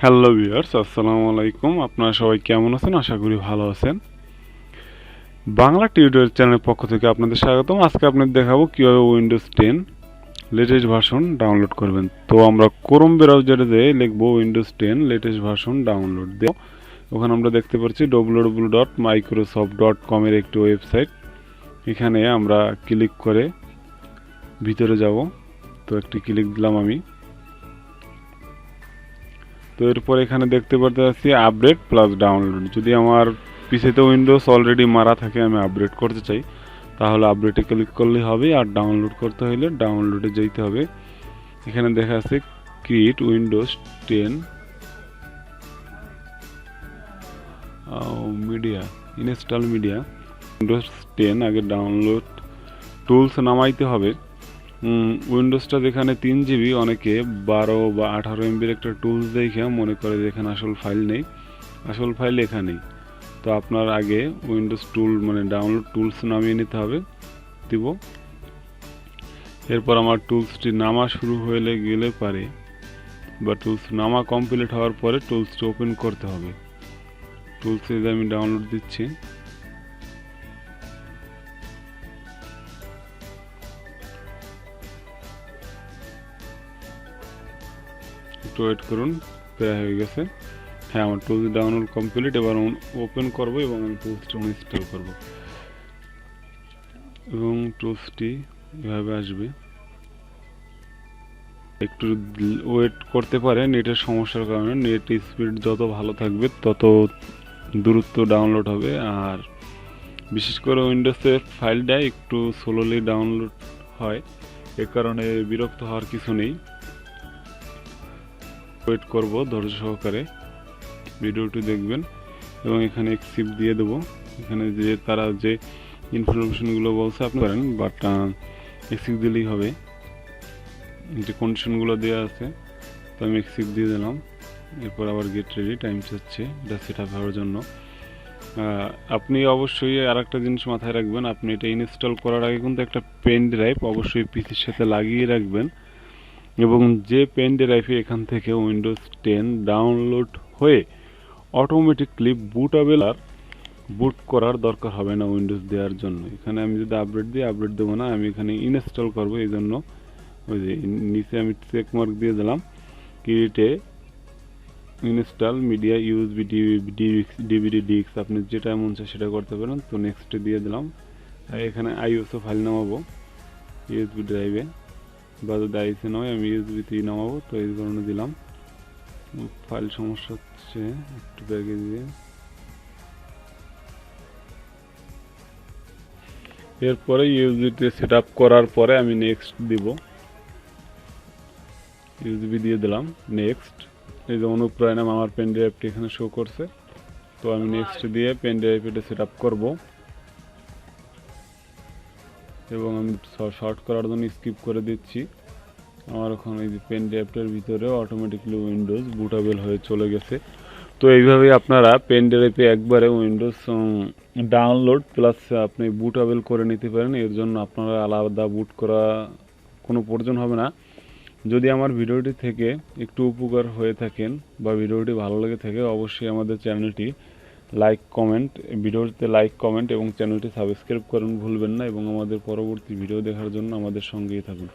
Hello viewers আসসালামু আলাইকুম। আপনারা সবাই কেমন আছেন? আশা করি ভালো আছেন। বাংলা টিউটোরিয়াল চ্যানেলের পক্ষ থেকে আপনাদের স্বাগতম। আজকে আপনাদের দেখাবো কীভাবে Windows ten latest version download করবেন। তো আমরা ক্রোম ব্রাউজারে যেয়ে লিখব Windows ten latest version download দেব। ওখানে আমরা দেখতে পাচ্ছি ডব্লু ডট মাইক্রোসফট ডট কমের একটি ওয়েবসাইট এখানে আমরা ক্লিক করে ভিতরে যাব। তো একটি ক্লিক দিলাম আমি। তো এরপর এখানে দেখতে পারতে পাচ্ছি আপডেট প্লাস ডাউনলোড যদি আমার পিসিতে উইন্ডোজ অলরেডি মারা থাকে, আমি আপডেট করতে চাই, তাহলে আপডেটে ক্লিক করলেই হবে আর ডাউনলোড করতে হলে ডাউনলোডে যেতে হবে। এখানে দেখা আছে create Windows ten media install media Windows ten আগে ডাউনলোড টুলস নামাইতে হবে। উইন্ডোজটা যেখানে তিন জিবি অনেকে বারো বা আঠারো এমবির একটা টুলস দেখে মনে করে যে এখানে আসল ফাইল নেই। আসল ফাইল এখানেই তো আপনার আগে উইন্ডোজ টুল মানে ডাউনলোড টুলস নামিয়ে নিতে হবে, দিব। এরপর আমার টুলসটি নামা শুরু হয়ে গেলে পারে। বা টুলস নামা কমপ্লিট হওয়ার পরে টুলসটি ওপেন করতে হবে। টুলসে আমি ডাউনলোড দিচ্ছি একটু ওয়েট করুন প্রায় হয়ে গেছে। হ্যাঁ আমার টুলস ডাউনলোড কমপ্লিট এবার ওপেন করব এবং আমি টুলসটি ইনস্টল করব। এবং টুলসটি এভাবে আসবে। একটু ওয়েট করতে পারে, নেটের সমস্যার কারণে। নেট স্পিড যত ভালো থাকবে, তত দূরত্ব ডাউনলোড হবে। আর বিশেষ করে উইন্ডোজের ফাইলটা একটু স্লোলি ডাউনলোড হয়। এ কারণে বিরক্ত হওয়ার কিছু নেই। ওয়েট করব ধৈর্য সহকারে। ভিডিওটি দেখবেন এবং এখানে এক এক্সিপ দিয়ে দেবো। এখানে যে তারা যে ইনফরমেশনগুলো বলছে আপনি পারেন বাট এক্সিপ দিলেই হবে। যে কন্ডিশনগুলো দেওয়া আছে, তো আমি এক্সিপ দিয়ে দিলাম। এরপর আবার গেট রেডি টাইম চাচ্ছে এটা সেট আপ হওয়ার জন্য। আপনি অবশ্যই আর একটা জিনিস মাথায় রাখবেন, আপনি এটা ইনস্টল করার আগে কিন্তু একটা পেন ড্রাইভ অবশ্যই পিসির সাথে লাগিয়ে রাখবেন। এবং যে পেন ড্রাইভে এখান থেকে উইন্ডোজ টেন ডাউনলোড হয়ে অটোমেটিকলি বুটাবেল আর বুট করার দরকার হবে না উইন্ডোজ দেওয়ার জন্য। এখানে আমি যদি আপডেট দিই আপডেট দেবো না, আমি এখানে ইনস্টল করব এই জন্য ওই যে নিচে আমি চেক মার্ক দিয়ে দিলাম create install media USB DVD ডিক্স আপনি যেটা মন চায় সেটা করতে পারেন। তো নেক্সটে দিয়ে দিলাম। এখানে আইওসও ফাইল নামাবো ইউএসবি ড্রাইভে বা যদি আইসে নয় আমি ইউএসবিতেই নামাবো তো এই কারণে দিলাম। ফাইল সমস্যা হচ্ছে একটু ব্যাগে দিয়ে। এরপরে ইউএসবিতে সেট আপ করার পরে আমি নেক্সট দিব। ইউএসবি দিয়ে দিলাম নেক্সট এই যে অনুপ্রায় নাম আমার পেন ড্রাইভটি এখানে শো করছে। তো আমি নেক্সট দিয়ে পেন ড্রাইভ এটা সেট আপ করব। এবং আমি শর্ট করার জন্য স্কিপ করে দিচ্ছি। আমার ওখানে এই যে পেন ড্রাইভটার ভিতরে অটোমেটিকলি উইন্ডোজ বুটাবেল হয়ে চলে গেছে। তো এইভাবেই আপনারা পেন ড্রাইভে একবারে উইন্ডোজ ডাউনলোড প্লাস আপনি বুটাবেল করে নিতে পারেন। এর জন্য আপনারা আলাদা বুট করা কোনো প্রয়োজন হবে না। যদি আমার ভিডিওটি থেকে একটু উপকার হয়ে থাকেন বা ভিডিওটি ভালো লেগে থাকে, অবশ্যই আমাদের চ্যানেলটি লাইক কমেন্ট ভিডিওতে লাইক কমেন্ট এবং চ্যানেলটি সাবস্ক্রাইব করুন ভুলবেন না এবং আমাদের পরবর্তী ভিডিও দেখার জন্য আমাদের সঙ্গেই থাকুন।